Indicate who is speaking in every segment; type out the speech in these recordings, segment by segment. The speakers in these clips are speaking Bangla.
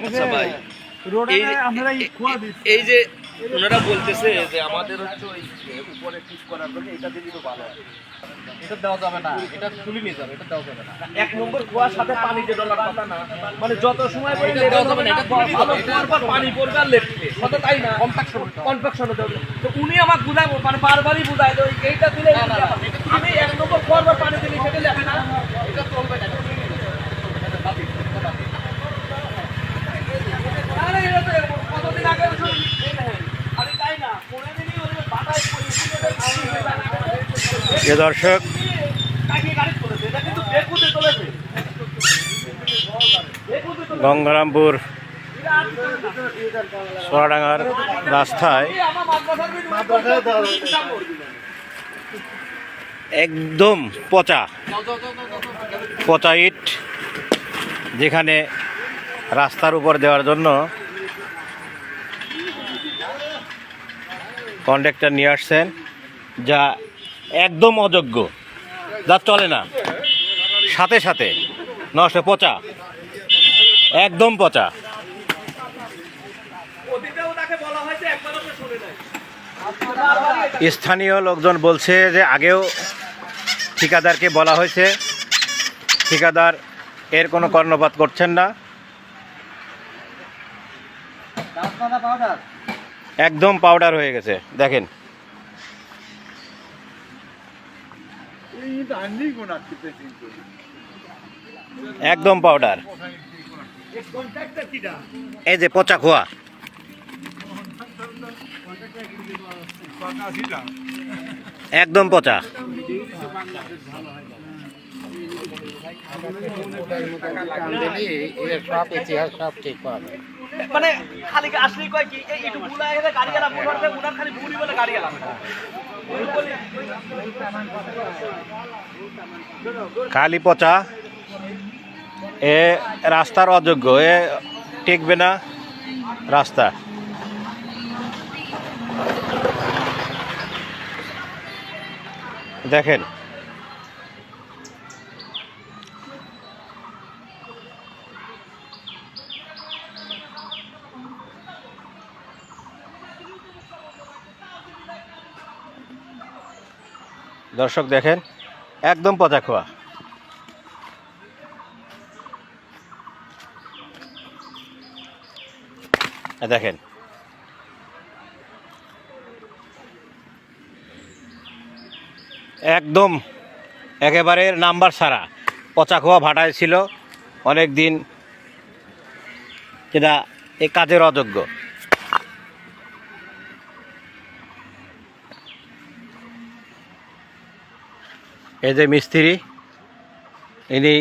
Speaker 1: আচ্ছা
Speaker 2: আপনারা
Speaker 1: এই-
Speaker 2: খোয়া
Speaker 1: এই-
Speaker 2: দিচ্ছেন
Speaker 1: এই যে ওনারা বলতেছে যে আমাদের হচ্ছে ওই উপরে ঠিক করার জন্য এটা দিলে তো ভালো
Speaker 3: এটা দেওয়া যাবে না এটা তুলে নিয়ে যাবে এটা দেওয়া যাবে না।
Speaker 1: এক নম্বর কুয়ার সাথে পানি যে ডলার কথা না মানে যত সময় পরে
Speaker 3: এটা দেওয়া যাবে না, এটা
Speaker 1: ভালো কুয়ার পর পানি পড়বে আর কথা তাই না?
Speaker 3: কম্পাকশন হতে
Speaker 1: তো উনি আমাকে বুঝায় মানে বারবারই বুঝায় যে এইটা দিলে আমি এক নম্বর কুয়ার পর পানি দিলে সেটা লেপে না।
Speaker 3: এটা চলবে না এটা তুলে নিয়ে যাবে এটা বাতিল, এটা বাতিল।
Speaker 1: আরে এটা তো কতদিন আগে ওই এই দেখেন, খালি তাই না পনেরো দিনই ওই যে বাটায় পড়ে
Speaker 4: প্রিয় দর্শক
Speaker 1: কাটিয়ে গাড়ি চলেছে এটা কিন্তু বেকুতে চলেছে বেকুতে চলেছে
Speaker 4: গঙ্গারামপুর সোনাডাঙ্গার রাস্তায় একদম পচা। পচা ইট, যেখানে রাস্তার উপর দেওয়ার জন্য কন্ডাক্টর নিয়ে আসছেন, যা একদম অযোগ্য। যা চলে না। সাথে সাথে। নষ্ট পচা। একদম পচা। স্থানীয় লোকজন বলছে যে আগেও ঠিকাদারকে বলা হয়েছে। ঠিকাদার এর কোনো কর্ণপাত করছেন না। একদম পাউডার হয়ে গেছে। দেখেন। একদম পাউডার এই যে পচা খোয়া। একদম পচা।
Speaker 1: মানে খালি আসলে কয় কি এই একটু ভুল গেলে গাড়ি গেলা ভুল হবে উনার খালি ভুলই বলে গাড়ি গেলাম।
Speaker 4: খালি পচা। এ রাস্তার অযোগ্য এ টিকবে না রাস্তা। দেখেন দর্শক দেখেন, একদম পচা খোয়া। দেখেন। একদম একেবারে নাম্বার ছাড়া পচা খোয়া ভাটায় ছিল অনেক দিন যেটা এই কাজের অযোগ্য। এই যে মিস্ত্রি ইনি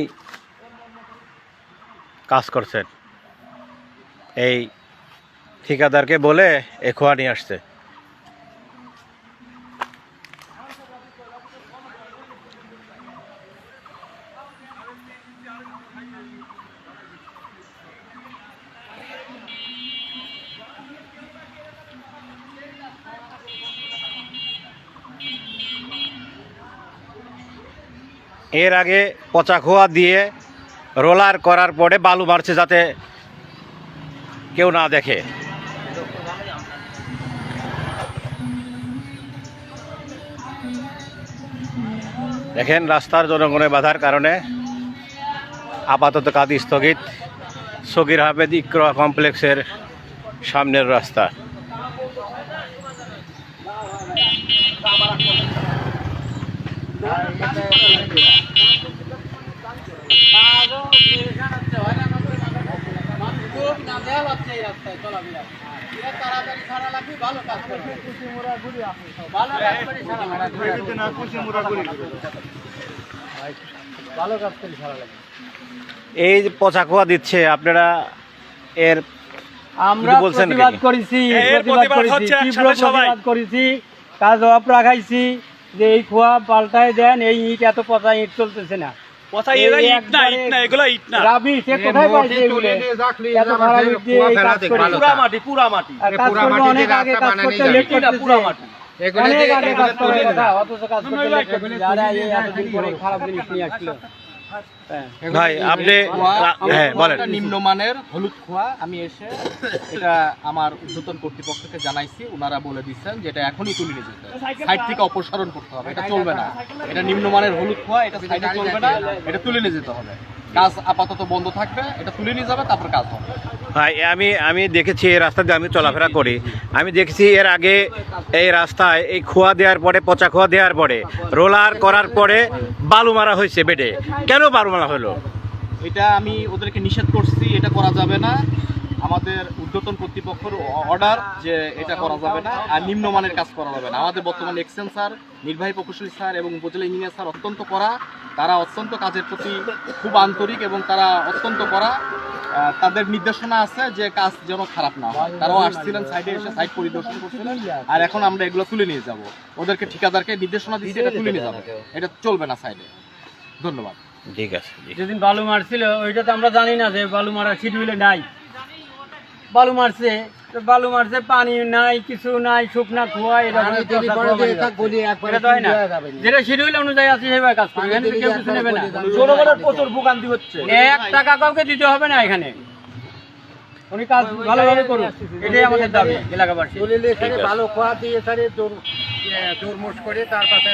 Speaker 4: কাজ করছেন। এই ঠিকাদারকে বলে এ খোয়া নিয়ে আসছে। এর আগে পচা খোয়া দিয়ে রোলার করার পরে বালু মারছে যাতে কেউ না দেখে। দেখেন, রাস্তার জনগণের বাধার কারণে আপাতত কাজ স্থগিত। সগির আহমেদ ইকরা কমপ্লেক্সের সামনের রাস্তা
Speaker 3: খুব না দেওয়া লাগছে এই
Speaker 4: যে পচা খোয়া দিচ্ছে আপনারা এর
Speaker 5: আমরা
Speaker 4: বলছেন
Speaker 5: প্রতিবাদ করেছি প্রতিবাদ করেছি তীব্র প্রতিবাদ করেছি কাজ রাখাইছি যে এই খোয়া পাল্টায় দেন এই ইট এত পচা ইট চলতেছে না।
Speaker 3: খারাপ জিনিস নিয়ে আসলো।
Speaker 4: ভাই আপনি হ্যাঁ বলেন।
Speaker 5: নিম্নমানের হলুদ খোয়া। আমি এসে এটা আমার উদ্যতন কর্তৃপক্ষকে জানাইছি। ওনারা বলে দিচ্ছেন যে এটা এখনই তুলে নিয়ে যেতে সাইড থেকে অপসারণ করতে হবে। এটা চলবে না। এটা নিম্নমানের হলুদ খোয়া এটা সাইডে চলবে না। এটা তুলে নিয়ে যেতে হবে। কাজ আপাতত বন্ধ থাকবে। এটা তুলে নিয়ে যাবে তারপর কাজ হবে।
Speaker 4: ভাই, আমি আমি দেখেছি এই রাস্তা দিয়ে আমি চলাফেরা করি। আমি দেখেছি এর আগে এই রাস্তায় এই খোয়া দেওয়ার পরে, পচা খোয়া দেওয়ার পরে, রোলার করার পরে বালু মারা হয়েছে বেডে। কেন বালু মারা হলো?
Speaker 5: এটা আমি ওদেরকে নিষেধ করছি, এটা করা যাবে না। আমাদের উদ্যতন কর্তৃপক্ষের অর্ডার যে এটা করা যাবে না আর নিম্নমানের কাজ করা যাবে না। আমাদের বর্তমানে এক্সেন স্যার নির্বাহী প্রকৌশলী স্যার এবং উপজেলা ইঞ্জিনিয়ার স্যার অত্যন্ত করা তারা অত্যন্ত কাজের প্রতি খুব আন্তরিক এবং তারা অত্যন্ত করা তাদের নির্দেশনা আছে যে কাজ যেন খারাপ না হয়। তারাও আসছিলেন সাইডে এসে সাইড পরিদর্শন করছিলেন। আর এখন আমরা এগুলো তুলে নিয়ে যাব। ওদেরকে ঠিকাদারকে নির্দেশনা দিচ্ছি এটা তুলে নিয়ে যাব। এটা চলবে না সাইডে ধন্যবাদ।
Speaker 4: ঠিক আছে।
Speaker 3: যেদিন বালু মারছিল ওইটা তো আমরা জানি না যে বালু মারা শিডিউলে নাই। বালু মারছে বালু মারছে পানি নাই কিছু নাই শুকনা হয় না। যেটা শিডিউল অনুযায়ী আছে সেভাবে কাজ করবে। কেউ কিছু নেবে না।
Speaker 1: জনগণের প্রচুর ভোগান্তি হচ্ছে।
Speaker 3: এক টাকা কাউকে দিতে হবে না এখানে। উনি কাজ ভালোভাবে করুন এটাই আমাদের দাবি এলাকাবাসী ভালো খোয়া দিয়ে করে তার পাশে